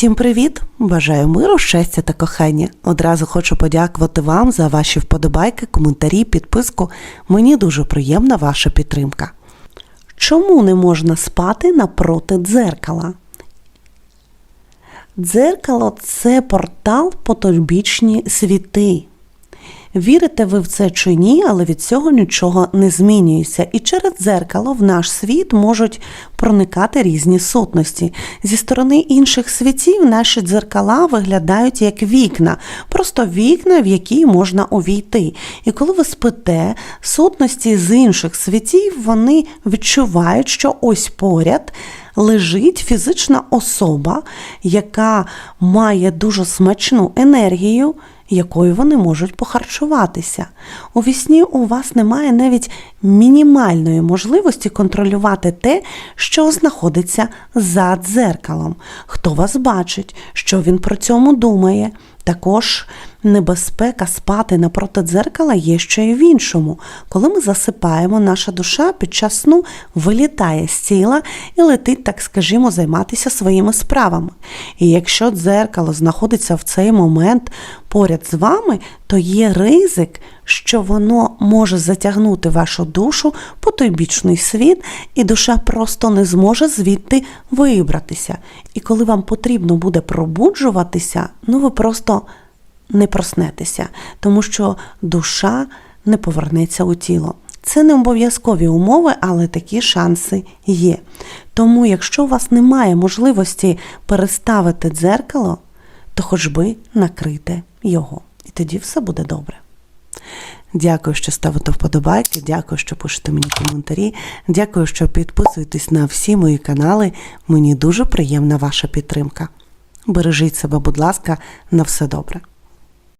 Всім привіт! Бажаю миру, щастя та кохання. Одразу хочу подякувати вам за ваші вподобайки, коментарі, підписку. Мені дуже приємна ваша підтримка. Чому не можна спати напроти дзеркала? Дзеркало це портал потойбічні світи. Вірите ви в це чи ні, але від цього нічого не змінюється. І через дзеркало в наш світ можуть проникати різні сутності. Зі сторони інших світів наші дзеркала виглядають як вікна, просто вікна, в які можна увійти. І коли ви спите, сутності з інших світів вони відчувають, що ось поряд. Лежить фізична особа, яка має дуже смачну енергію, якою вони можуть похарчуватися. У вісні у вас немає навіть мінімальної можливості контролювати те, що знаходиться за дзеркалом. Хто вас бачить, що він про цьому думає. Також небезпека спати напроти дзеркала є ще й в іншому. Коли ми засипаємо, наша душа під час сну вилітає з тіла і летить, так скажімо, займатися своїми справами. І якщо дзеркало знаходиться в цей момент поряд з вами, то є ризик, що воно може затягнути вашу душу по той бічний світ, і душа просто не зможе звідти вибратися. І коли вам потрібно буде пробуджуватися, ну ви просто не проснетеся, тому що душа не повернеться у тіло. Це не обов'язкові умови, але такі шанси є. Тому, якщо у вас немає можливості переставити дзеркало, то хоч би накрите його. І тоді все буде добре. Дякую, що ставите вподобайки, дякую, що пишете мені коментарі. Дякую, що підписуєтесь на всі мої канали. Мені дуже приємна ваша підтримка. Бережіть себе, будь ласка, на все добре.